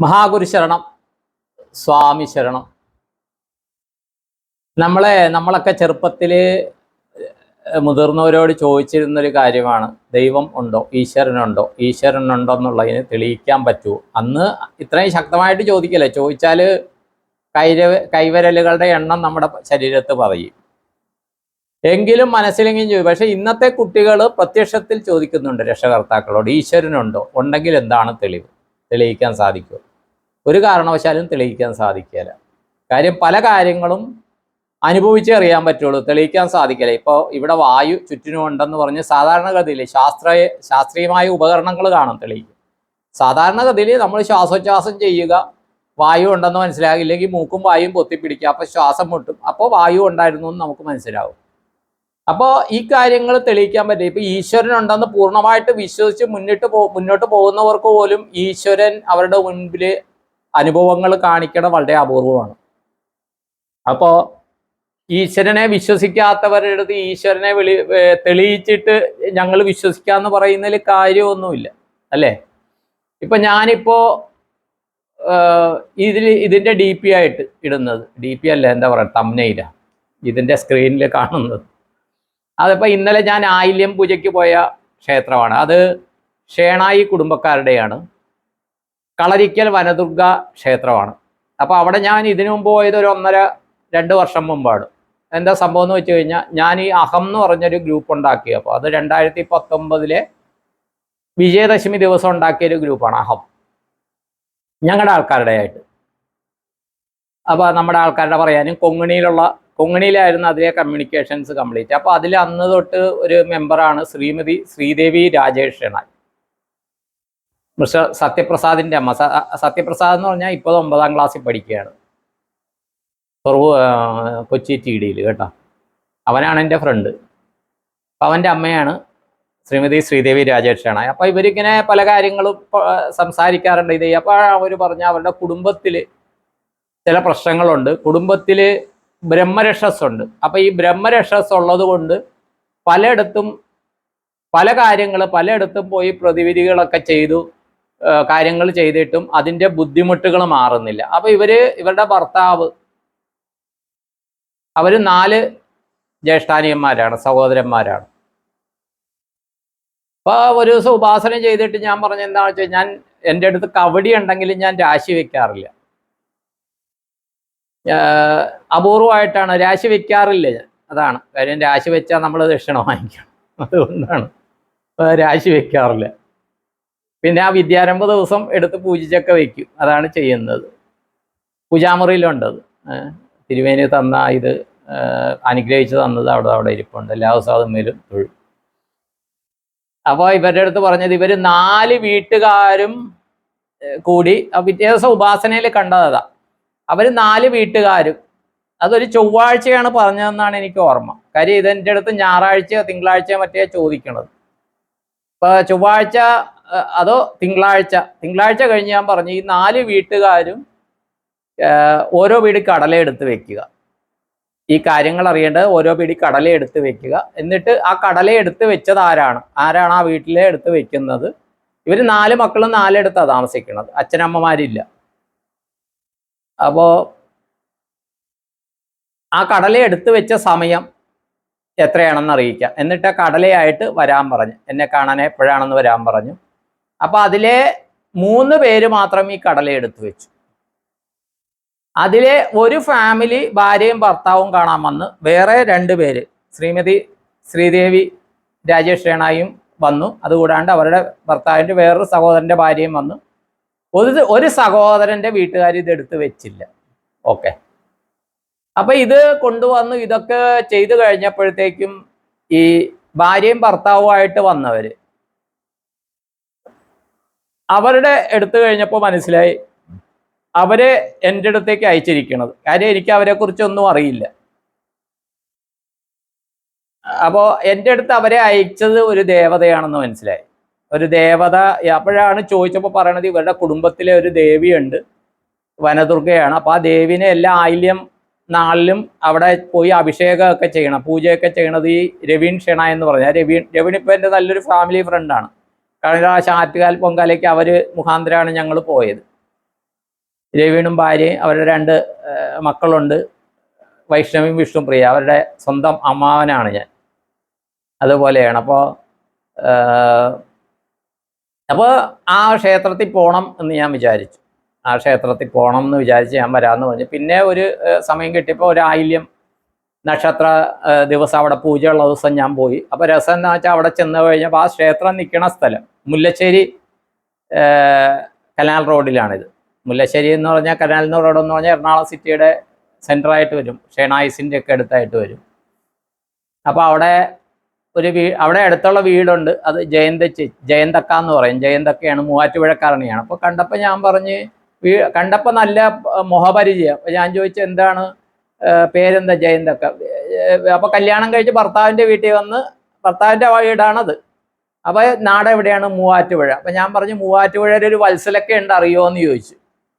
മഹാഗുരു ശരണം സ്വാമി ശരണം. നമ്മളെ നമ്മളൊക്കെ ചെറുപ്പത്തിൽ മുതിർന്നവരോട് ചോദിച്ചിരുന്നൊരു കാര്യമാണ് ദൈവം ഉണ്ടോ ഈശ്വരനുണ്ടോ ഈശ്വരനുണ്ടോ എന്നുള്ളതിന് തെളിയിക്കാൻ പറ്റുമോ അന്ന് ഇത്രയും ശക്തമായിട്ട് ചോദിക്കില്ല ചോദിച്ചാൽ കൈര കൈവരലുകളുടെ എണ്ണം നമ്മുടെ ശരീരത്ത് പറയും. എങ്കിലും മനസ്സിലെങ്കിലും ചോദിക്കും പക്ഷെ ഇന്നത്തെ കുട്ടികൾ പ്രത്യക്ഷത്തിൽ ചോദിക്കുന്നുണ്ട് രക്ഷകർത്താക്കളോട് ഈശ്വരനുണ്ടോ ഉണ്ടെങ്കിൽ എന്താണ് തെളിവ്? തെളിയിക്കാൻ സാധിക്കുമോ? ഒരു കാരണവശാലും തെളിയിക്കാൻ സാധിക്കില്ല കാര്യം പല കാര്യങ്ങളും അനുഭവിച്ചേ അറിയാൻ പറ്റുള്ളൂ. തെളിയിക്കാൻ സാധിക്കില്ല. ഇപ്പോൾ ഇവിടെ വായു ചുറ്റിനും ഉണ്ടെന്ന് പറഞ്ഞ് സാധാരണഗതിയിൽ ശാസ്ത്ര ശാസ്ത്രീയമായ ഉപകരണങ്ങൾ കാണും തെളിയിക്കും സാധാരണഗതിയിൽ നമ്മൾ ശ്വാസോച്ഛ്വാസം ചെയ്യുക വായു ഉണ്ടെന്ന് മനസ്സിലാകില്ലെങ്കിൽ മൂക്കും വായും പൊത്തിപ്പിടിക്കുക അപ്പോൾ ശ്വാസം മുട്ടും. അപ്പോൾ വായു ഉണ്ടായിരുന്നു എന്ന് നമുക്ക് മനസ്സിലാവും. അപ്പോൾ ഈ കാര്യങ്ങൾ തെളിയിക്കാൻ പറ്റും. ഇപ്പൊ ഈശ്വരൻ ഉണ്ടെന്ന് പൂർണമായിട്ട് വിശ്വസിച്ച് മുന്നിട്ട് പോ മുന്നോട്ട് പോകുന്നവർക്ക് പോലും ഈശ്വരൻ അവരുടെ മുൻപിൽ അനുഭവങ്ങൾ കാണിക്കണം വളരെ അപൂർവമാണ്. അപ്പോൾ ഈശ്വരനെ വിശ്വസിക്കാത്തവരുടെ അടുത്ത് ഈശ്വരനെ വിളി തെളിയിച്ചിട്ട് ഞങ്ങൾ വിശ്വസിക്കാന്ന് പറയുന്നതിൽ കാര്യമൊന്നുമില്ല. അല്ലേ? ഇപ്പൊ ഞാനിപ്പോ ഇതിൽ ഇതിന്റെ ഡി പി ആയിട്ട് ഇടുന്നത്. ഡി പി അല്ല എന്താ പറയുക തമ്മനയിലാണ് ഇതിന്റെ സ്ക്രീനിൽ കാണുന്നത്. അതിപ്പോൾ ഇന്നലെ ഞാൻ ആയില്യം പൂജയ്ക്ക് പോയ ക്ഷേത്രമാണ്. അത് ഷേണായി കുടുംബക്കാരുടെയാണ്. കളരിക്കൽ വനദുർഗ ക്ഷേത്രമാണ്. അപ്പോൾ അവിടെ ഞാൻ ഇതിനു മുമ്പ് പോയത് ഒരു ഒന്നര രണ്ട് വർഷം മുമ്പാണ്. എന്താ സംഭവം എന്ന് വെച്ച് കഴിഞ്ഞാൽ ഞാൻ ഈ അഹം എന്ന് പറഞ്ഞൊരു ഗ്രൂപ്പ് ഉണ്ടാക്കി അപ്പോൾ അത് രണ്ടായിരത്തി പത്തൊമ്പതിലെ വിജയദശമി ദിവസം ഉണ്ടാക്കിയൊരു ഗ്രൂപ്പാണ് അഹം. ഞങ്ങളുടെ ആൾക്കാരുടെ ആയിട്ട് അപ്പോൾ നമ്മുടെ ആൾക്കാരുടെ പറയാനും കൊങ്ങിണിയിലുള്ള കൊങ്ങിണിയിലായിരുന്നു അതിലെ കമ്മ്യൂണിക്കേഷൻസ് കംപ്ലീറ്റ് അപ്പോൾ അതിൽ അന്ന് തൊട്ട് ഒരു മെമ്പറാണ് ശ്രീമതി ശ്രീദേവി രാജേഷ് ഷെണായി മിസ്റ്റർ സത്യപ്രസാദിന്റെ അമ്മ. സത്യപ്രസാദ് എന്ന് പറഞ്ഞാൽ ഇപ്പോൾ ഒമ്പതാം ക്ലാസ്സിൽ പഠിക്കുകയാണ്. കൊച്ചി ടി ഡിയിൽ കേട്ടോ. അവനാണ് എന്റെ ഫ്രണ്ട് അപ്പം അവന്റെ അമ്മയാണ് ശ്രീമതി ശ്രീദേവി രാജേഷ് ഷെണായി അപ്പോൾ ഇവരിങ്ങനെ പല കാര്യങ്ങളും സംസാരിക്കാറുണ്ട് ഇത്. അപ്പോൾ അവർ പറഞ്ഞ അവരുടെ കുടുംബത്തിൽ ചില പ്രശ്നങ്ങളുണ്ട്. കുടുംബത്തിൽ ബ്രഹ്മരക്ഷസ് ഉണ്ട് അപ്പൊ ഈ ബ്രഹ്മരക്ഷസ് ഉള്ളത് കൊണ്ട് പലയിടത്തും പല കാര്യങ്ങൾ പലയിടത്തും പോയി പ്രതിവിധികളൊക്കെ ചെയ്തു കാര്യങ്ങൾ ചെയ്തിട്ടും അതിന്റെ ബുദ്ധിമുട്ടുകൾ മാറുന്നില്ല. അപ്പൊ ഇവർ ഇവരുടെ ഭർത്താവ് അവർ നാല് ജ്യേഷ്ഠാനിയന്മാരാണ് സഹോദരന്മാരാണ്. അപ്പൊ ഒരു ദിവസം ഉപാസന ചെയ്തിട്ട് ഞാൻ പറഞ്ഞ എന്താണെന്ന് വെച്ചാൽ ഞാൻ എന്റെ അടുത്ത് കവടി ഉണ്ടെങ്കിലും ഞാൻ രാശി വെക്കാറില്ല. അപൂർവമായിട്ടാണ് രാശി വെക്കാറില്ല അതാണ്. കാര്യം രാശി വെച്ചാൽ നമ്മൾ ദക്ഷിണ വാങ്ങിക്കണം. അതുകൊണ്ടാണ്. രാശി വെക്കാറില്ല. പിന്നെ ആ വിദ്യാരംഭ ദിവസം എടുത്ത് പൂജിച്ചൊക്കെ വെക്കും. അതാണ് ചെയ്യുന്നത്. പൂജാമുറിയിലുണ്ടത്. തിരുവേനി തന്ന ഇത് അനുഗ്രഹിച്ച് തന്നത് അവിടെ അവിടെ ഇരിപ്പുണ്ട്. എല്ലാ ദിവസവും അതുമേലും തൊഴിൽ അപ്പോൾ ഇവരുടെ അടുത്ത് പറഞ്ഞത് ഇവർ നാല് വീട്ടുകാരും കൂടി ദിവസം ഉപാസനയിൽ കണ്ടതാ. അവർ നാല് വീട്ടുകാരും. അതൊരു ചൊവ്വാഴ്ചയാണ് പറഞ്ഞതെന്നാണ് എനിക്ക് ഓർമ്മ. കാര്യം ഇതെന്റെ അടുത്ത് ഞായറാഴ്ചയോ തിങ്കളാഴ്ചയോ മറ്റേ ചോദിക്കണത്. ഇപ്പൊ ചൊവ്വാഴ്ച അതോ തിങ്കളാഴ്ച. തിങ്കളാഴ്ച കഴിഞ്ഞ് ഞാൻ പറഞ്ഞു ഈ നാല് വീട്ടുകാരും ഓരോ പിടി കടല എടുത്ത് വെക്കുക. ഈ കാര്യങ്ങൾ അറിയേണ്ടത് ഓരോ പിടി കടല എടുത്ത് വെക്കുക. എന്നിട്ട് ആ കടല എടുത്ത് വെച്ചത് ആരാണ് ആരാണ് ആ വീട്ടിലെ എടുത്ത് വെക്കുന്നത്? ഇവർ നാല് മക്കളും നാലെടുത്താണ് താമസിക്കുന്നത്. അച്ഛനമ്മമാരില്ല. അപ്പോ ആ കടല എടുത്തു വെച്ച സമയം എത്രയാണെന്ന് അറിയിക്കാം. എന്നിട്ട് കടലയായിട്ട് വരാൻ പറഞ്ഞു. എന്നെ കാണാൻ എപ്പോഴാണെന്ന് വരാൻ പറഞ്ഞു. അപ്പോൾ അതിലെ മൂന്ന് പേര് മാത്രം ഈ കടല എടുത്തു വെച്ചു. അതിലെ ഒരു ഫാമിലി ഭാര്യയും ഭർത്താവും കാണാൻ വന്ന് വേറെ രണ്ട് പേര് ശ്രീമതി ശ്രീദേവി രാജേഷ് വന്നു. അതുകൂടാണ്ട് അവരുടെ ഭർത്താവിന്റെ വേറൊരു സഹോദരന്റെ ഭാര്യയും വന്നു. ഒരു ഒരു സഹോദരന്റെ വീട്ടുകാർ ഇത് എടുത്ത് വെച്ചില്ല. ഓക്കെ. അപ്പൊ ഇത് കൊണ്ടുവന്ന് ഇതൊക്കെ ചെയ്തു കഴിഞ്ഞപ്പോഴത്തേക്കും ഈ ഭാര്യയും ഭർത്താവുമായിട്ട് വന്നവര്. അവരുടെ എടുത്തു കഴിഞ്ഞപ്പോൾ മനസ്സിലായി അവരെ എന്റെ അടുത്തേക്ക് അയച്ചിരിക്കണത്. കാര്യം എനിക്ക് അവരെ കുറിച്ചൊന്നും അറിയില്ല. അപ്പോൾ എന്റെ അടുത്ത് അവരെ അയച്ചത് ഒരു ദേവതയാണെന്ന് മനസ്സിലായി. ഒരു ദേവത അപ്പോഴാണ് ചോദിച്ചപ്പോൾ പറയണത് ഇവരുടെ കുടുംബത്തിലെ ഒരു ദേവിയുണ്ട് വനദുർഗയാണ്. അപ്പോൾ ആ ദേവിനെ എല്ലാ ആയില്യം നാളിലും അവിടെ പോയി അഭിഷേകമൊക്കെ ചെയ്യണം. പൂജയൊക്കെ ചെയ്യണത് ഈ രവീൺ ഷെണ എന്ന് പറഞ്ഞാൽ രവീൺ രവീൺ ഇപ്പം എന്റെ നല്ലൊരു ഫാമിലി ഫ്രണ്ടാണ് കാരണം ആ ശാറ്റുകാൽ പൊങ്കാലയ്ക്ക് അവർ മുഖാന്തരമാണ് ഞങ്ങൾ പോയത്. രവീണും ഭാര്യയും അവരുടെ രണ്ട് മക്കളുണ്ട്. വൈഷ്ണവിയും വിഷ്ണുപ്രിയ അവരുടെ സ്വന്തം അമ്മാവനാണ് ഞാൻ. അതുപോലെയാണ്. അപ്പോൾ അപ്പോൾ ആ ക്ഷേത്രത്തിൽ പോകണം എന്ന് ഞാൻ വിചാരിച്ചു. ആ ക്ഷേത്രത്തിൽ പോകണം എന്ന് വിചാരിച്ച് ഞാൻ വരാമെന്ന് പറഞ്ഞു. പിന്നെ ഒരു സമയം കിട്ടിയപ്പോൾ ഒരു ആയില്യം നക്ഷത്ര ദിവസം അവിടെ പൂജയുള്ള ദിവസം ഞാൻ പോയി. അപ്പോൾ രസം എന്ന് വെച്ചാൽ അവിടെ ചെന്ന് കഴിഞ്ഞപ്പോൾ ആ ക്ഷേത്രം നിൽക്കുന്ന സ്ഥലം മുല്ലശ്ശേരി കനാൽ റോഡിലാണിത്. മുല്ലശ്ശേരി എന്ന് പറഞ്ഞാൽ കനാൽ റോഡ് എന്ന് പറഞ്ഞാൽ എറണാകുളം സിറ്റിയുടെ സെന്ററായിട്ട് വരും. ഷേണായിസിന്റെ ഒക്കെ അടുത്തായിട്ട് വരും. അപ്പോൾ അവിടെ ഒരു വീ അവിടെ അടുത്തുള്ള വീടുണ്ട്. അത് ജയന്തച്ചി ജയന്തക്ക എന്ന് പറയും. ജയന്തക്കയാണ് മൂവാറ്റുപുഴക്കാരണിയാണ് അപ്പോൾ കണ്ടപ്പോൾ ഞാൻ പറഞ്ഞ് വീ കണ്ടപ്പോൾ നല്ല മുഖപരിചയം. അപ്പോൾ ഞാൻ ചോദിച്ചു എന്താണ് പേരെന്താ ജയന്തക്ക? അപ്പോൾ കല്യാണം കഴിച്ച് ഭർത്താവിന്റെ വീട്ടിൽ വന്ന് ഭർത്താവിന്റെ വീടാണത്. അപ്പോൾ നാട് എവിടെയാണ്? മൂവാറ്റുപുഴ. അപ്പോൾ ഞാൻ പറഞ്ഞു മൂവാറ്റുപുഴയുടെ ഒരു വത്സലക്ക ഉണ്ട് അറിയുമോ എന്ന് ചോദിച്ചു.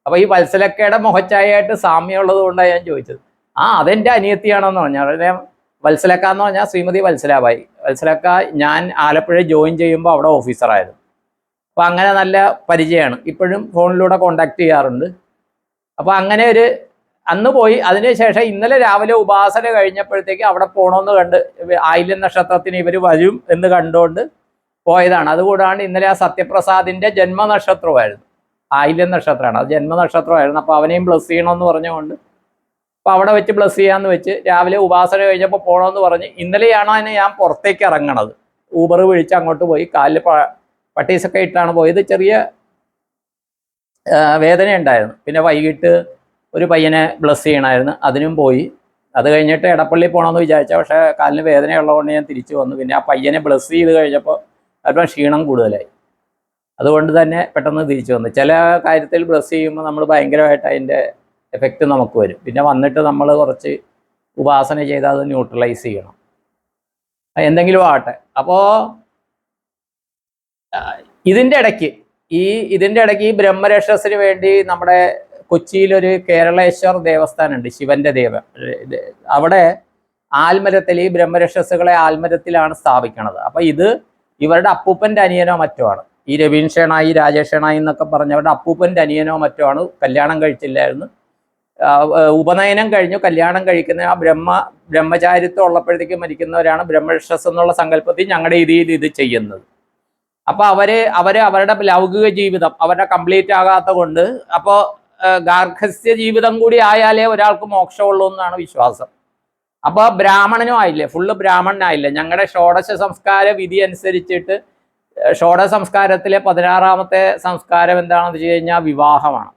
അപ്പോൾ ഈ വത്സലക്കയുടെ മുഖച്ചായയായിട്ട് സാമ്യമുള്ളത് കൊണ്ടാണ് ഞാൻ ചോദിച്ചത്. ആ അതെന്റെ അനിയത്തിയാണെന്ന് പറഞ്ഞു. അവിടെ വത്സലക്ക എന്ന് പറഞ്ഞാൽ ശ്രീമതി വത്സലാബായി. വത്സലക്ക ഞാൻ ആലപ്പുഴ ജോയിൻ ചെയ്യുമ്പോൾ അവിടെ ഓഫീസറായിരുന്നു അപ്പോൾ അങ്ങനെ നല്ല പരിചയമാണ് ഇപ്പോഴും ഫോണിലൂടെ കോണ്ടാക്ട് ചെയ്യാറുണ്ട്. അപ്പോൾ അങ്ങനെ ഒരു അന്ന് പോയി അതിനുശേഷം ഇന്നലെ രാവിലെ ഉപാസന കഴിഞ്ഞപ്പോഴത്തേക്ക് അവിടെ പോകണമെന്ന് കണ്ട് ആയില്യം നക്ഷത്രത്തിന് ഇവർ വരും എന്ന് കണ്ടുകൊണ്ട് പോയതാണ്. അതുകൂടാണ്ട് ഇന്നലെ ആ സത്യപ്രസാദിന്റെ ജന്മനക്ഷത്രമായിരുന്നു. ആയില്യം നക്ഷത്രമാണ് അത് ജന്മനക്ഷത്രമായിരുന്നു. അപ്പോൾ അവനെയും ബ്ലസ് ചെയ്യണമെന്ന് പറഞ്ഞുകൊണ്ട് അപ്പോൾ അവിടെ വെച്ച് ബ്ലസ് ചെയ്യാന്ന് വെച്ച് രാവിലെ ഉപാസന കഴിഞ്ഞപ്പോൾ പോകണമെന്ന് പറഞ്ഞ് ഇന്നലെയാണ് അതിന് ഞാൻ പുറത്തേക്ക് ഇറങ്ങണത്. ഊബർ വിളിച്ച് അങ്ങോട്ട് പോയി കാലിൽ പട്ടീസൊക്കെ ഇട്ടാണ് പോയത്. ചെറിയ വേദന ഉണ്ടായിരുന്നു. പിന്നെ വൈകിട്ട് ഒരു പയ്യനെ ബ്ലസ് ചെയ്യണമായിരുന്നു അതിനും പോയി. അത് കഴിഞ്ഞിട്ട് എടപ്പള്ളി പോകണമെന്ന് വിചാരിച്ച പക്ഷേ കാലിന് വേദനയുള്ളതുകൊണ്ട് ഞാൻ തിരിച്ചു വന്നു. പിന്നെ ആ പയ്യനെ ബ്ലസ് ചെയ്ത് കഴിഞ്ഞപ്പോൾ അല്പം ക്ഷീണം കൂടുതലായി. അതുകൊണ്ട് തന്നെ പെട്ടെന്ന് തിരിച്ചു വന്നു. ചില കാര്യത്തിൽ ബ്ലസ് ചെയ്യുമ്പോൾ നമ്മൾ ഭയങ്കരമായിട്ട് അതിന്റെ എഫക്റ്റ് നമുക്ക് വരും. പിന്നെ വന്നിട്ട് നമ്മൾ കുറച്ച് ഉപാസന ചെയ്താൽ അത് ന്യൂട്രലൈസ് ചെയ്യണം. എന്തെങ്കിലും ആവട്ടെ. അപ്പോൾ ഇതിന്റെ ഇടയ്ക്ക് ഈ ഇതിന്റെ ഇടയ്ക്ക് ഈ ബ്രഹ്മരക്ഷസിന് വേണ്ടി നമ്മുടെ കൊച്ചിയിലൊരു കേരളേശ്വർ ദേവസ്ഥാനമുണ്ട് ശിവന്റെ ദേവ അവിടെ ആൽമരത്തിൽ ഈ ബ്രഹ്മരക്ഷസുകളെ ആൽമരത്തിലാണ് സ്ഥാപിക്കണത്. അപ്പോൾ ഇത് ഇവരുടെ അപ്പൂപ്പന്റെ അനിയനോ മറ്റോ ആണ്. ഈ രവീൻ ഷേണായി രാജേഷ് എന്നൊക്കെ പറഞ്ഞവരുടെ അപ്പൂപ്പന്റെ അനിയനോ മറ്റോ ആണ് കല്യാണം കഴിച്ചില്ലായിരുന്നു. ഉപനയനം കഴിഞ്ഞു കല്യാണം കഴിക്കുന്ന ആ ബ്രഹ്മ ബ്രഹ്മചാരിത്വം ഉള്ളപ്പോഴത്തേക്ക് മരിക്കുന്നവരാണ് ബ്രഹ്മരക്ഷസ് എന്നുള്ള സങ്കല്പത്തിൽ ഞങ്ങളുടെ രീതിയിൽ ഇത് ചെയ്യുന്നത്. അപ്പോൾ അവർ അവർ അവരുടെ ലൗകിക ജീവിതം അവരുടെ കംപ്ലീറ്റ് ആകാത്ത കൊണ്ട് അപ്പോൾ ഗാർഹസ്ഥ്യ ജീവിതം കൂടി ആയാലേ ഒരാൾക്ക് മോക്ഷമുള്ളൂ എന്നാണ് വിശ്വാസം. അപ്പോൾ ബ്രാഹ്മണനും ആയില്ലേ ഫുള്ള് ബ്രാഹ്മണനായില്ലേ ഞങ്ങളുടെ ഷോഡശ സംസ്കാര വിധി അനുസരിച്ചിട്ട് ഷോഡ സംസ്കാരത്തിലെ പതിനാറാമത്തെ സംസ്കാരം എന്താണെന്ന് വെച്ച് കഴിഞ്ഞാൽ വിവാഹമാണ്.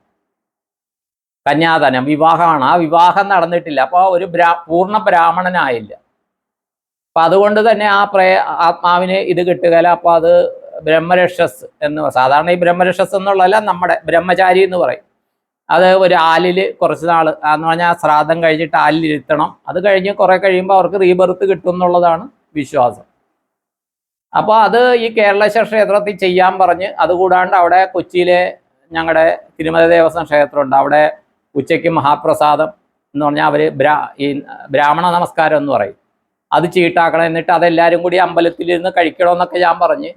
കന്യാദാനം വിവാഹമാണ്. ആ വിവാഹം നടന്നിട്ടില്ല. അപ്പോൾ ഒരു ബ്രാ പൂർണ ബ്രാഹ്മണനായില്ല. അപ്പം അതുകൊണ്ട് തന്നെ ആ പ്രേ ആത്മാവിന് ഇത് കിട്ടുകയില്ല. അപ്പോൾ അത് ബ്രഹ്മരക്ഷസ് എന്ന് സാധാരണ ഈ ബ്രഹ്മരക്ഷസ് എന്നുള്ളതല്ല നമ്മുടെ ബ്രഹ്മചാരി എന്ന് പറയും. അത് ഒരു ആലിൽ കുറച്ച് നാൾ എന്ന് പറഞ്ഞാൽ ശ്രാദ്ധം കഴിഞ്ഞിട്ട് ആലിലിരുത്തണം അത് കഴിഞ്ഞ് കുറെ കഴിയുമ്പോൾ അവർക്ക് റീബർത്ത് കിട്ടും എന്നുള്ളതാണ് വിശ്വാസം. അപ്പോൾ അത് ഈ കേരളേശ്വര ക്ഷേത്രത്തിൽ ചെയ്യാൻ പറഞ്ഞ് അതുകൂടാണ്ട് അവിടെ കൊച്ചിയിലെ ഞങ്ങളുടെ തിരുമല ദേവസ്വം ക്ഷേത്രമുണ്ട്. അവിടെ ഉച്ചയ്ക്ക് മഹാപ്രസാദം എന്ന് പറഞ്ഞാൽ അവർ ബ്രാ ഈ ബ്രാഹ്മണ നമസ്കാരം എന്ന് പറയും. അത് ചീട്ടാക്കണം എന്നിട്ട് അതെല്ലാവരും കൂടി അമ്പലത്തിലിരുന്ന് കഴിക്കണമെന്നൊക്കെ ഞാൻ പറഞ്ഞ്.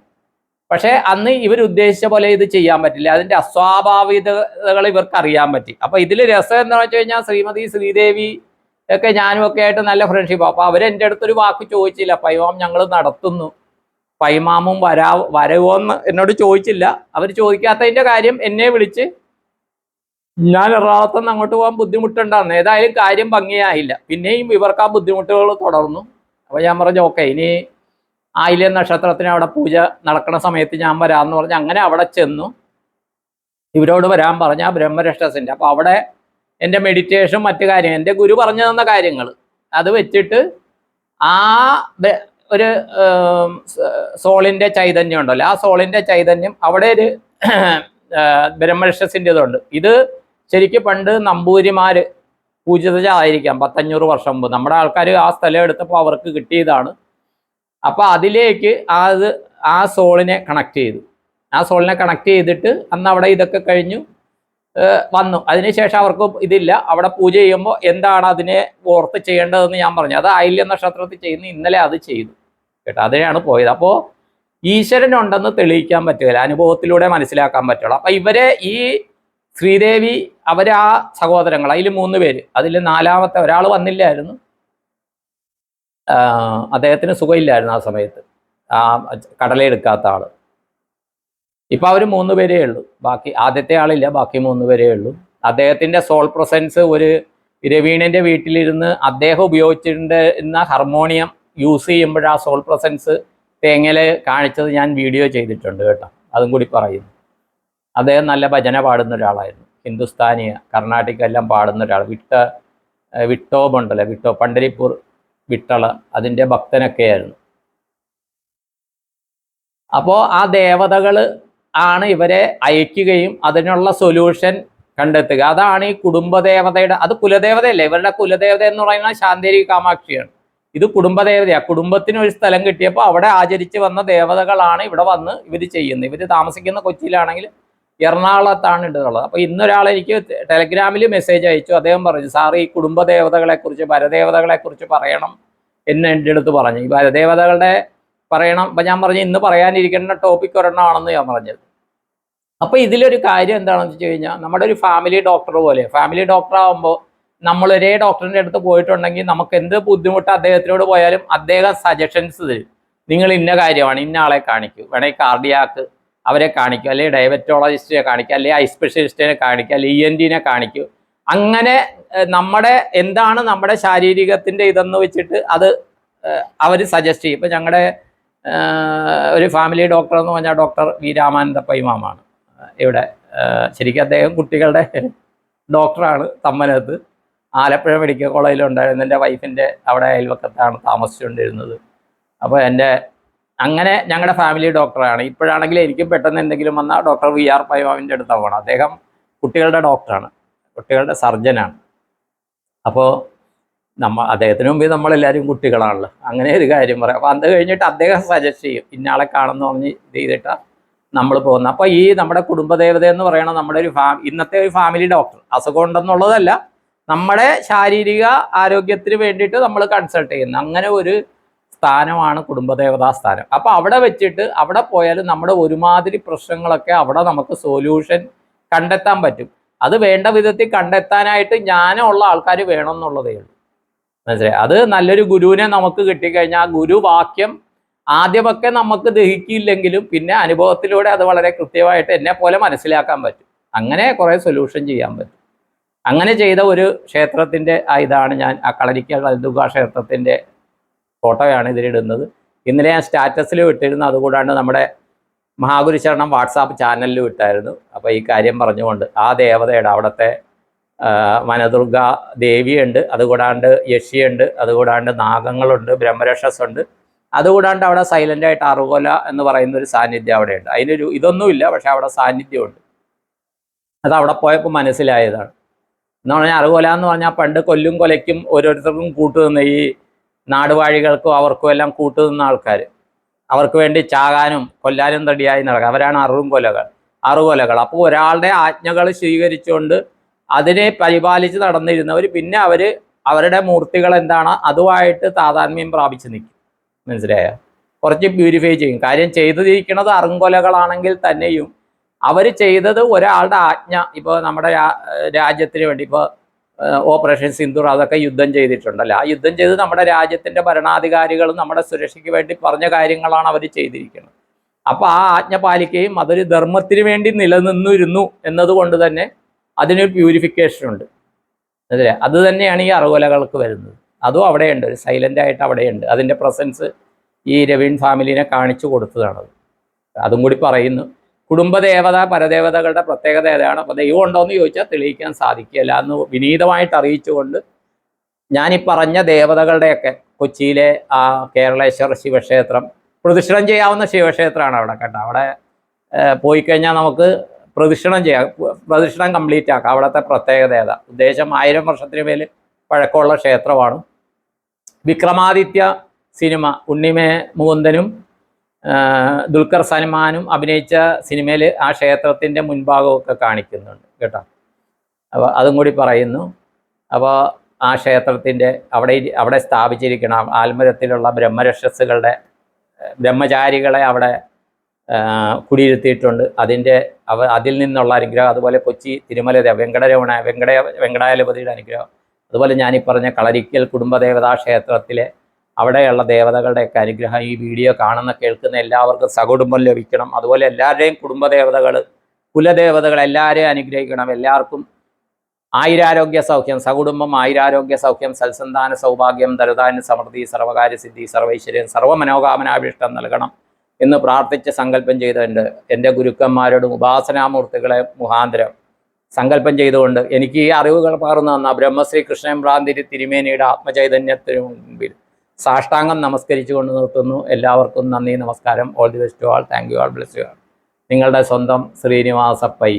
പക്ഷേ അന്ന് ഇവർ ഉദ്ദേശിച്ച പോലെ ഇത് ചെയ്യാൻ പറ്റില്ല. അതിന്റെ അസ്വാഭാവികതകൾ ഇവർക്ക് അറിയാൻ പറ്റി. അപ്പോൾ ഇതിൽ രസം എന്താണെന്ന് വെച്ച് കഴിഞ്ഞാൽ ശ്രീമതി ശ്രീദേവി ഒക്കെ ഞാനും ഒക്കെ ആയിട്ട് നല്ല ഫ്രണ്ട്ഷിപ്പ് അപ്പോൾ അവർ എന്റെ അടുത്തൊരു വാക്ക് ചോദിച്ചില്ല. പൈമാം ഞങ്ങൾ നടത്തുന്നു. പൈമാമും വരാ വരവോന്ന് എന്നോട് ചോദിച്ചില്ല. അവർ ചോദിക്കാത്തതിന്റെ കാര്യം എന്നെ വിളിച്ച് ഞാൻ എറണാകുളത്തുനിന്ന് അങ്ങോട്ട് പോകാൻ ബുദ്ധിമുട്ടുണ്ടായിരുന്നു ഏതായാലും കാര്യം ഭംഗിയായില്ല. പിന്നെയും ഇവർക്ക് ആ ബുദ്ധിമുട്ടുകൾ തുടർന്നു. അപ്പോൾ ഞാൻ പറഞ്ഞു ഓക്കെ ഇനി ആയില്യ നക്ഷത്രത്തിന് അവിടെ പൂജ നടക്കുന്ന സമയത്ത് ഞാൻ വരാമെന്ന് പറഞ്ഞ് അങ്ങനെ അവിടെ ചെന്നു. ഇവരോട് വരാൻ പറഞ്ഞ ബ്രഹ്മരക്ഷസിന്റെ അപ്പോൾ അപ്പൊ അവിടെ എന്റെ മെഡിറ്റേഷൻ മറ്റു കാര്യം എന്റെ ഗുരു പറഞ്ഞു തന്ന കാര്യങ്ങൾ അത് വെച്ചിട്ട് ആ ഒരു സോളിന്റെ ചൈതന്യം ഉണ്ടല്ലോ. ആ സോളിന്റെ ചൈതന്യം അവിടെ ഒരു ബ്രഹ്മരക്ഷസിന്റെ ഇതുണ്ട് ഇത് ശരിക്കും പണ്ട് നമ്പൂതിരിമാര് പൂജിതരായിരിക്കാം പത്തഞ്ഞൂറ് വർഷം മുമ്പ്. നമ്മുടെ ആൾക്കാർ ആ സ്ഥലം എടുത്തപ്പോൾ അവർക്ക് കിട്ടിയതാണ്. അപ്പൊ അതിലേക്ക് അത് ആ സോളിനെ കണക്ട് ചെയ്തു. ആ സോളിനെ കണക്ട് ചെയ്തിട്ട് അന്ന് അവിടെ ഇതൊക്കെ കഴിഞ്ഞു വന്നു. അതിനുശേഷം അവർക്ക് ഇതില്ല. അവിടെ പൂജ ചെയ്യുമ്പോൾ എന്താണ് അതിനെ ഓർത്ത് ചെയ്യേണ്ടതെന്ന് ഞാൻ പറഞ്ഞു. അത് ആയില്യ നക്ഷത്രത്തിൽ ചെയ്യുന്നു ഇന്നലെ അത് ചെയ്തു. കേട്ടോ അതിനെയാണ് പോയത്. അപ്പോൾ ഈശ്വരനുണ്ടെന്ന് തെളിയിക്കാൻ പറ്റുകയില്ല അനുഭവത്തിലൂടെ മനസ്സിലാക്കാൻ പറ്റുള്ളൂ അപ്പം ഇവരെ ഈ ശ്രീദേവി അവരാ സഹോദരങ്ങൾ അതിൽ മൂന്ന് പേര്. അതിൽ നാലാമത്തെ ഒരാൾ വന്നില്ലായിരുന്നു. അദ്ദേഹത്തിന് സുഖമില്ലായിരുന്നു ആ സമയത്ത്. ആ കടലെടുക്കാത്ത ആൾ. ഇപ്പൊ അവർ മൂന്ന് പേരേ ഉള്ളൂ. ബാക്കി ആദ്യത്തെ ആളില്ല ബാക്കി മൂന്ന് പേരേ ഉള്ളൂ. അദ്ദേഹത്തിന്റെ സോൾ പ്രസൻസ് ഒരു രവീണന്റെ വീട്ടിലിരുന്ന് അദ്ദേഹം ഉപയോഗിച്ചിരുന്ന ഹാർമോണിയം യൂസ് ചെയ്യുമ്പോഴാ സോൾ പ്രസൻസ് തേങ്ങയിൽ കാണിച്ചത് ഞാൻ വീഡിയോ ചെയ്തിട്ടുണ്ട് കേട്ടോ. അതും കൂടി പറയുന്നു. അദ്ദേഹം നല്ല ഭജന പാടുന്ന ഒരാളായിരുന്നു. ഹിന്ദുസ്ഥാനിയ കർണാട്ടിക് എല്ലാം പാടുന്ന ഒരാൾ. വിട്ട വിട്ടോ വിട്ടോബ് വിട്ടോ പണ്ടരിപ്പൂർ വിട്ടള അതിന്റെ ഭക്തനൊക്കെയായിരുന്നു. അപ്പോൾ ആ ദേവതകൾ ആണ് ഇവരെ അയക്കുകയും അതിനുള്ള സൊല്യൂഷൻ കണ്ടെത്തുക. അതാണ് ഈ കുടുംബദേവതയുടെ അത് കുലദേവതയല്ലേ? ഇവരുടെ കുലദേവത എന്ന് പറയുന്നത് ശാന്തേരി കാമാക്ഷിയാണ്. ഇത് കുടുംബദേവതയാണ് കുടുംബത്തിന് ഒരു സ്ഥലം കിട്ടിയപ്പോൾ അവിടെ ആചരിച്ച് വന്ന ദേവതകളാണ് ഇവിടെ വന്ന് ഇവർ ചെയ്യുന്നത്. ഇവർ താമസിക്കുന്ന കൊച്ചിയിലാണെങ്കിൽ എറണാകുളത്താണ് ഇടുന്നുള്ളത് അപ്പോൾ ഇന്നൊരാൾ എനിക്ക് ടെലഗ്രാമിൽ മെസ്സേജ് അയച്ചു. അദ്ദേഹം പറഞ്ഞു സാർ ഈ കുടുംബദേവതകളെക്കുറിച്ച് പരദേവതകളെക്കുറിച്ച് പറയണം എന്ന് എന്റെ അടുത്ത് പറഞ്ഞു. ഈ പരദേവതകളുടെ പറയണം അപ്പം ഞാൻ പറഞ്ഞു ഇന്ന് പറയാനിരിക്കേണ്ട ടോപ്പിക് ഒരെണ്ണമാണെന്ന് ഞാൻ പറഞ്ഞത്. അപ്പോൾ ഇതിലൊരു കാര്യം എന്താണെന്ന് വെച്ച് കഴിഞ്ഞാൽ നമ്മുടെ ഒരു ഫാമിലി ഡോക്ടർ പോലെ ഫാമിലി ഡോക്ടർ ആകുമ്പോൾ നമ്മൾ ഒരേ ഡോക്ടറിന്റെ അടുത്ത് പോയിട്ടുണ്ടെങ്കിൽ നമുക്ക് എന്ത് ബുദ്ധിമുട്ട് അദ്ദേഹത്തിനോട് പോയാലും അദ്ദേഹം സജഷൻസ് തരും. നിങ്ങൾ ഇന്ന കാര്യമാണ് ഇന്ന ആളെ കാണിക്കൂ. വേണമെങ്കിൽ കാർഡിയാക്ക് അവരെ കാണിക്കും. അല്ലെങ്കിൽ ഡയബറ്റോളജിസ്റ്റിനെ കാണിക്കുക അല്ലെങ്കിൽ ഐ സ്പെഷ്യലിസ്റ്റിനെ കാണിക്കുക അല്ലെങ്കിൽ ഇ എൻ ടിനെ കാണിക്കൂ. അങ്ങനെ നമ്മുടെ എന്താണ് നമ്മുടെ ശാരീരികത്തിന്റെ ഇതെന്ന് വെച്ചിട്ട് അത് അവർ സജസ്റ്റ് ചെയ്യും. ഇപ്പം ഞങ്ങളുടെ ഒരു ഫാമിലി ഡോക്ടർ എന്ന് പറഞ്ഞാൽ ഡോക്ടർ വി രാമാനന്ദ പൈമാമാണ് ഇവിടെ ശരിക്കും അദ്ദേഹം കുട്ടികളുടെ ഡോക്ടറാണ് തമ്മനത്ത് ആലപ്പുഴ മെഡിക്കൽ കോളേജിലുണ്ടായിരുന്നു എന്റെ വൈഫിന്റെ അവിടെ അയൽവക്കത്താണ് താമസിച്ചുകൊണ്ടിരുന്നത്. അപ്പോൾ എന്റെ അങ്ങനെ ഞങ്ങളുടെ ഫാമിലി ഡോക്ടറാണ് ഇപ്പോഴാണെങ്കിൽ എനിക്ക് പെട്ടെന്ന് എന്തെങ്കിലും വന്നാൽ ഡോക്ടർ വി ആർ പൈമാവിന്റെ അടുത്ത് പോകണം അദ്ദേഹം കുട്ടികളുടെ ഡോക്ടറാണ് കുട്ടികളുടെ സർജനാണ് അപ്പോൾ നമ്മ അദ്ദേഹത്തിന് മുമ്പ് നമ്മളെല്ലാവരും കുട്ടികളാണല്ലോ. അങ്ങനെ ഒരു കാര്യം പറയാം. അപ്പോൾ അത് കഴിഞ്ഞിട്ട് അദ്ദേഹം സജസ്റ്റ് ചെയ്യും. ഇന്നയാളെ കാണുന്നു പറഞ്ഞ് ചെയ്തിട്ട് നമ്മൾ പോകുന്നത് അപ്പോൾ ഈ നമ്മുടെ കുടുംബദേവത എന്ന് പറയുന്നത് നമ്മുടെ ഒരു ഫാ ഇന്നത്തെ ഒരു ഫാമിലി ഡോക്ടർ അസുഖം ഉണ്ടെന്നുള്ളതല്ല നമ്മുടെ ശാരീരിക ആരോഗ്യത്തിന് വേണ്ടിയിട്ട് നമ്മൾ കൺസൾട്ട് ചെയ്യുന്നു. അങ്ങനെ ഒരു സ്ഥാനമാണ് കുടുംബദേവതാ സ്ഥാനം. അപ്പോൾ അവിടെ വെച്ചിട്ട് അവിടെ പോയാലും നമ്മുടെ ഒരുമാതിരി പ്രശ്നങ്ങളൊക്കെ അവിടെ നമുക്ക് സൊല്യൂഷൻ കണ്ടെത്താൻ പറ്റും. അത് വേണ്ട വിധത്തിൽ കണ്ടെത്താനായിട്ട് ജ്ഞാനമുള്ള ആൾക്കാർ വേണം എന്നുള്ളതേ ഉള്ളൂ. മനസ്സിലായി? അത് നല്ലൊരു ഗുരുവിനെ നമുക്ക് കിട്ടിക്കഴിഞ്ഞാൽ ആ ഗുരുവാക്യം ആദ്യമൊക്കെ നമുക്ക് ദഹിക്കില്ലെങ്കിലും പിന്നെ അനുഭവത്തിലൂടെ അത് വളരെ കൃത്യമായിട്ട് എന്നെ പോലെ മനസ്സിലാക്കാൻ പറ്റും. അങ്ങനെ കുറേ സൊല്യൂഷൻ ചെയ്യാൻ പറ്റും. അങ്ങനെ ചെയ്ത ഒരു ക്ഷേത്രത്തിന്റെ ഇതാണ് ഞാൻ ആ കളരിക്കൽ വലുതുക ക്ഷേത്രത്തിന്റെ ഫോട്ടോയാണ് ഇതിലിടുന്നത്. ഇന്നലെ ഞാൻ സ്റ്റാറ്റസിൽ വിട്ടിരുന്നു. അതുകൂടാണ്ട് നമ്മുടെ മഹാഗുരു ശരണം വാട്സാപ്പ് ചാനലിൽ ഇട്ടായിരുന്നു അപ്പോൾ ഈ കാര്യം പറഞ്ഞുകൊണ്ട് ആ ദേവതയുടെ അവിടുത്തെ വനദുർഗ ദേവിയുണ്ട്. അതുകൂടാണ്ട് യക്ഷിയുണ്ട്. അതുകൂടാണ്ട് നാഗങ്ങളുണ്ട്. ബ്രഹ്മരക്ഷസുണ്ട്. അതുകൂടാണ്ട് അവിടെ സൈലന്റ് ആയിട്ട് അറുകൊല എന്ന് പറയുന്ന ഒരു സാന്നിധ്യം അവിടെയുണ്ട്. അതിനൊരു ഇതൊന്നുമില്ല പക്ഷെ അവിടെ സാന്നിധ്യമുണ്ട്. അത് അവിടെ പോയപ്പോൾ മനസ്സിലായതാണ്. എന്ന് പറഞ്ഞാൽ അറുകൊല എന്ന് പറഞ്ഞാൽ പണ്ട് കൊല്ലും കൊലയ്ക്കും ഓരോരുത്തർക്കും കൂട്ടുനിന്ന ഈ നാടുവാഴികൾക്കും അവർക്കും എല്ലാം കൂട്ടുനിന്ന ആൾക്കാർ അവർക്ക് വേണ്ടി ചാകാനും കൊല്ലാനും തടിയായി നടക്കുക. അവരാണ് അറും കൊലകൾ അറുകൊലകൾ. അപ്പോൾ ഒരാളുടെ ആജ്ഞകൾ സ്വീകരിച്ചുകൊണ്ട് അതിനെ പരിപാലിച്ച് നടന്നിരുന്നവർ പിന്നെ അവർ അവരുടെ മൂർത്തികൾ എന്താണ്? അതുമായിട്ട് താതാത്മ്യം പ്രാപിച്ച് നിൽക്കും. മനസ്സിലായോ? കുറച്ച് പ്യൂരിഫൈ ചെയ്യും. കാര്യം ചെയ്തിരിക്കുന്നത് അറുങ്കൊലകളാണെങ്കിൽ തന്നെയും അവർ ചെയ്തത് ഒരാളുടെ ആജ്ഞ. ഇപ്പോൾ നമ്മുടെ രാജ്യത്തിന് വേണ്ടി. ഇപ്പോൾ ഓപ്പറേഷൻ സിന്ദൂർ അതൊക്കെ യുദ്ധം ചെയ്തിട്ടുണ്ടല്ലോ ആ യുദ്ധം ചെയ്ത് നമ്മുടെ രാജ്യത്തിന്റെ ഭരണാധികാരികളും നമ്മുടെ സുരക്ഷയ്ക്ക് വേണ്ടി പറഞ്ഞ കാര്യങ്ങളാണ് അവർ ചെയ്തിരിക്കുന്നത്. അപ്പോൾ ആ ആജ്ഞ പാലിക്കുകയും അതൊരു ധർമ്മത്തിന് വേണ്ടി നിലനിന്നിരുന്നു എന്നതുകൊണ്ട് തന്നെ അതിനൊരു പ്യൂരിഫിക്കേഷൻ ഉണ്ട്. അതെ അത് തന്നെയാണ് ഈ അറുകൊലകൾക്ക് വരുന്നത്. അതും അവിടെയുണ്ട്. ഒരു സൈലന്റ് ആയിട്ട് അവിടെയുണ്ട്. അതിന്റെ പ്രസൻസ് ഈ രവീൺ ഫാമിലിനെ കാണിച്ചു കൊടുത്തതാണത്. അതും കൂടി പറയുന്നു. കുടുംബദേവത പരദേവതകളുടെ പ്രത്യേകത ഏതാണ്? അപ്പോൾ ദൈവം ഉണ്ടോ എന്ന് ചോദിച്ചാൽ തെളിയിക്കാൻ സാധിക്കുകയില്ല. എന്ന് വിനീതമായിട്ട് അറിയിച്ചുകൊണ്ട് ഈ പറഞ്ഞ ദേവതകളുടെയൊക്കെ കൊച്ചിയിലെ ആ കേരളേശ്വര ശിവക്ഷേത്രം പ്രദക്ഷിണം ചെയ്യാവുന്ന ശിവക്ഷേത്രമാണ് അവിടെ കേട്ടോ. അവിടെ പോയി കഴിഞ്ഞാൽ നമുക്ക് പ്രദക്ഷിണം ചെയ്യാം. പ്രദക്ഷിണം കംപ്ലീറ്റ് ആക്കാം. അവിടുത്തെ പ്രത്യേകത ഏതാ? ഉദ്ദേശം ആയിരം വർഷത്തിന് മേൽ പഴക്കമുള്ള ക്ഷേത്രമാണ്. വിക്രമാദിത്യ സിനിമ ഉണ്ണിമേ മുകുന്ദനും ദുൽഖർ സൽമാനും അഭിനയിച്ച സിനിമയിൽ ആ ക്ഷേത്രത്തിന്റെ മുൻഭാഗമൊക്കെ കാണിക്കുന്നുണ്ട് കേട്ടോ. അപ്പോൾ അതും കൂടി പറയുന്നു. അപ്പോൾ ആ ക്ഷേത്രത്തിന്റെ അവിടെ അവിടെ സ്ഥാപിച്ചിരിക്കണം ആൽമരത്തിലുള്ള ബ്രഹ്മരക്ഷസുകളുടെ ബ്രഹ്മചാരികളെ അവിടെ കുടിയിരുത്തിയിട്ടുണ്ട്. അതിന്റെ അവ അതിൽ നിന്നുള്ള അനുഗ്രഹം അതുപോലെ കൊച്ചി തിരുമല വെങ്കടരമണ വെങ്കട വെങ്കടാലപതിയുടെ അനുഗ്രഹം. അതുപോലെ ഞാനീ പറഞ്ഞ കളരിക്കൽ കുടുംബദേവതാ ക്ഷേത്രത്തിലെ അവിടെയുള്ള ദേവതകളുടെയൊക്കെ അനുഗ്രഹം ഈ വീഡിയോ കാണുന്ന കേൾക്കുന്ന എല്ലാവർക്കും സകുടുംബം ലഭിക്കണം. അതുപോലെ എല്ലാവരുടെയും കുടുംബദേവതകൾ കുലദേവതകൾ എല്ലാവരെയും അനുഗ്രഹിക്കണം. എല്ലാവർക്കും ആയിരാരോഗ്യ സൗഖ്യം സകുടുംബം ആയിരാരോഗ്യ സൗഖ്യം സൽസന്താന സൗഭാഗ്യം ദരദാന സമൃദ്ധി സർവകാര്യ സിദ്ധി സർവൈശ്വര്യം സർവമനോകാമനാഭിഷ്ടം നൽകണം എന്ന് പ്രാർത്ഥിച്ച് സങ്കല്പം ചെയ്തിട്ടുണ്ട് എന്റെ ഗുരുക്കന്മാരോടും ഉപാസനാമൂർത്തികളെ മുഖാന്തരം സങ്കല്പം ചെയ്തുകൊണ്ട് എനിക്ക് ഈ അറിവുകൾ പകർന്നു തന്ന ബ്രഹ്മശ്രീ കൃഷ്ണൻ ഭ്രാന്തിരി തിരുമേനിയുടെ ആത്മചൈതന്യത്തിന് മുമ്പിൽ സാഷ്ടാംഗം നമസ്കരിച്ചുകൊണ്ട് നിർത്തുന്നു. എല്ലാവർക്കും നന്ദി നമസ്കാരം. All the best all thank you all bless you all നിങ്ങളുടെ സ്വന്തം ശ്രീനിവാസ പൈ